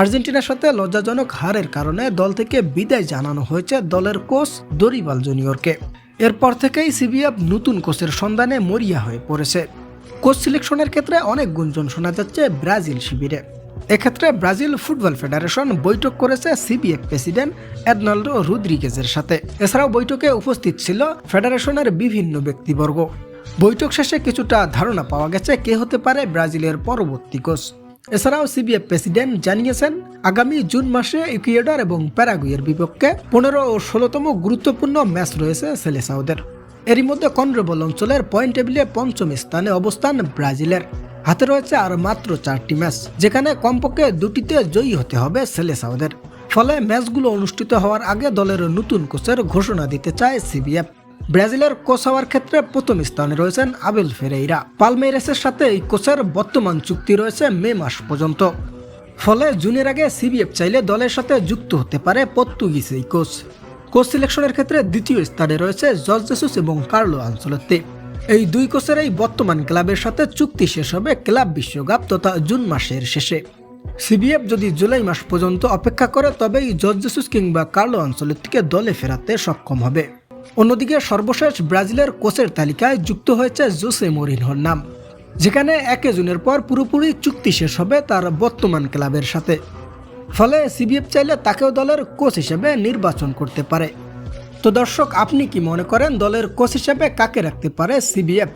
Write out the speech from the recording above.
আর্জেন্টিনার সাথে লজ্জাজনক হারের কারণে দল থেকে বিদায় জানানো হয়েছে দলের কোচ দরিবাল জুনিয়রকে। এরপর থেকেই সিবিএফ নতুন কোচের সন্ধানে মরিয়া হয়ে পড়েছে। কোচ সিলেকশনের ক্ষেত্রে অনেক গুঞ্জন শোনা যাচ্ছে ব্রাজিল শিবিরে। এক্ষেত্রে ব্রাজিল ফুটবল ফেডারেশন বৈঠক করেছে সিবিএফ প্রেসিডেন্ট এডনাল্ডো রুদ্রিগেজের সাথে। এছাড়াও বৈঠকে উপস্থিত ছিল ফেডারেশনের বিভিন্ন ব্যক্তিবর্গ। বৈঠক শেষে কিছুটা ধারণা পাওয়া গেছে কে হতে পারে ব্রাজিলের পরবর্তী কোচ। এছাড়াও সিবিএফ প্রেসিডেন্ট জানিয়েছেন, আগামী জুন মাসে ইকুয়েডর এবং প্যারাগুয়ের বিপক্ষে পনেরো ও ষোলোতম গুরুত্বপূর্ণ ম্যাচ রয়েছে সেলেসাউদের এরই মধ্যে কনরেবল অঞ্চলের পয়েন্ট টেবিলে পঞ্চম স্থানে অবস্থান ব্রাজিলের। হাতে রয়েছে আর মাত্র চারটি ম্যাচ, যেখানে কমপক্ষে দুটিতে জয়ী হতে হবে সেলেসাউদের ফলে ম্যাচগুলো অনুষ্ঠিত হওয়ার আগে দলের নতুন কোচের ঘোষণা দিতে চায় সিবিএফ। ব্রাজিলের কোচ হওয়ার ক্ষেত্রে প্রথম স্থানে রয়েছেন আবেল ফেরেইরা। পালমেইরাসের সাথে এই কোচের বর্তমান চুক্তি রয়েছে মে মাস পর্যন্ত। ফলে জুনের আগে সিবিএফ চাইলে দলের সাথে যুক্ত হতে পারে পর্তুগিজ এই কোচ। কোচ সিলেকশনের ক্ষেত্রে দ্বিতীয় স্থানে রয়েছে জর্জ জেসুস এবং কার্লো আনসলত্তি এই দুই কোচের এই বর্তমান ক্লাবের সাথে চুক্তি শেষ হবে ক্লাব বিশ্বকাপ তথা জুন মাসের শেষে। সিবিএফ যদি জুলাই মাস পর্যন্ত অপেক্ষা করে, তবেই জর্জ জেসুস কিংবা কার্লো আনসলত্তিকে দলে ফেরাতে সক্ষম হবে। অন্যদিকে সর্বশেষ ব্রাজিলের কোচের তালিকায় যুক্ত হয়েছে জোসে মরিনহোর নাম, যেখানে একে জুনের পর পুরোপুরি চুক্তি শেষ হবে তার বর্তমান ক্লাবের সাথে। ফলে সিবিএফ চাইলে তাকেও দলের কোচ হিসেবে নির্বাচন করতে পারে। তো দর্শক, আপনি কি মনে করেন দলের কোচ হিসেবে কাকে রাখতে পারে সিবিএফ?